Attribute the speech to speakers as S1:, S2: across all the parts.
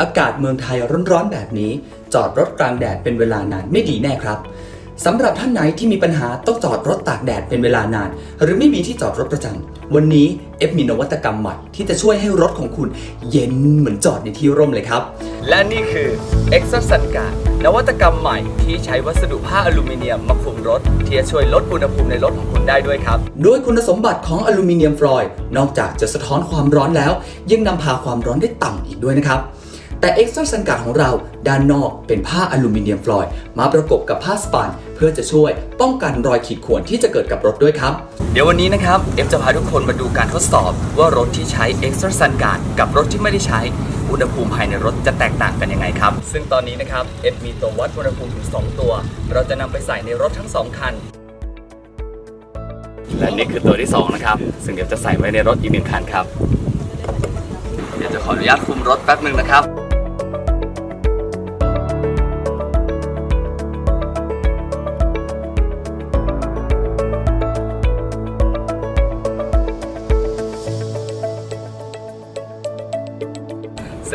S1: อากาศเมืองไทยร้อนๆแบบนี้ จอดรถกลางแดดเป็นเวลานานไม่ดีแน่ครับสำหรับท่านไหนที่มีปัญหาต้องจอดรถตากแดดเป็นเวลานาน หรือไม่มีที่จอดรถประจำวันนี้เอฟมีนวัตกรรมใหม่ที่จะช่วยให้รถของคุณเย็นเหมือนจอดในที่ร่มเลยครับ
S2: และนี่คือ e x o s u n g a r d นวัตกรรมใหม่ที่ใช้วัสดุผ้าอลูมิเนียมมาคลุมรถ ที่จะช่วยลดอุณหภูมิในรถของคุณได้ด้วยครับ
S1: ด้วยคุณสมบัติของอลูมิเนียมฟลอยด์นอกจากจะสะท้อนความร้อนแล้ว ยังนำพาความร้อนได้ต่ำอีกด้วยนะครับ แต่ Extra s u n g a r d ของเราด้านนอกเป็นผ้าอลูมิเนียมฟลอยด์มาประกบกับผ้าสปันเพื่อจะช่วยป้องกันรอยขีดข่วนที่จะเกิดกับรถด้วยครับ
S2: เดี๋ยววันนี้นะครับเอฟจะพาทุกคนมาดูการทดสอบ ว่ารถที่ใช้ Extra Sun Guard กับรถที่ไม่ได้ใช้อุณหภูมิภายในรถจะแตกต่างกันยังไงครับ ซึ่งตอนนี้นะครับเอฟมีตัววัดอุณหภูมิถึง2ตัว เราจะนำไปใส่ในรถทั้ง 2 คันและนี่คือตัวที่ 2 นะครับ ซึ่งเดี๋ยวจะใส่ไว้ในรถอีกหนึ่งคันครับ เดี๋ยวจะขออนุญาตคุมรถแป๊บหนึ่งนะครับ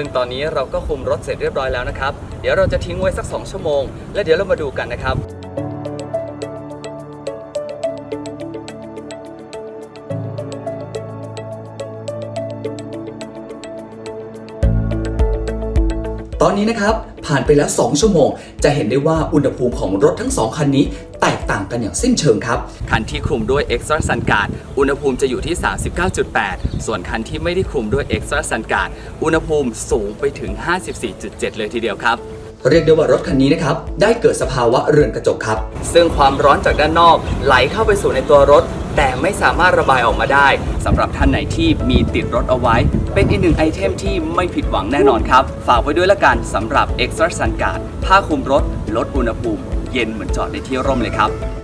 S2: ซึ่งตอนนี้เราก็คุมรถเสร็จเรียบร้อยแล้วนะครับ เดี๋ยวเราจะทิ้งไว้สัก 2 ชั่วโมง และเดี๋ยวเรามาดูกันนะครับ
S1: ตอนนี้นะครับผ่านไปแล้ว 2 ชั่วโมง จะเห็นได้ว่าอุณหภูมิของรถทั้ง 2 คันนี้ แตกต่างกันอย่างสิ้นเชิงครับ
S2: คันที่คลุมด้วย Extra Sun Guard อุณหภูมิจะอยู่ที่ 39.8 ส่วนคันที่ไม่ได้คลุมด้วย Extra Sun Guard อุณหภูมิสูงไปถึง 54.7 เลยทีเดียวครับ
S1: เรียกได้ว่ารถคันนี้นะครับ ได้เกิดสภาวะเรือนกระจกครับ
S2: ซึ่งความร้อนจากด้านนอกไหลเข้าไปสู่ในตัวรถ แต่ไม่สามารถระบายออกมาได้สำหรับท่านไหนที่มีติดรถเอาไว้ เป็นอีกหนึ่งไอเทมที่ไม่ผิดหวังแน่นอนครับ ฝากไว้ด้วยละกันสำหรับ Extra Sun Guard ผ้าคลุมรถลดอุณหภูมิ เย็นเหมือนจอดในที่ร่มเลยครับ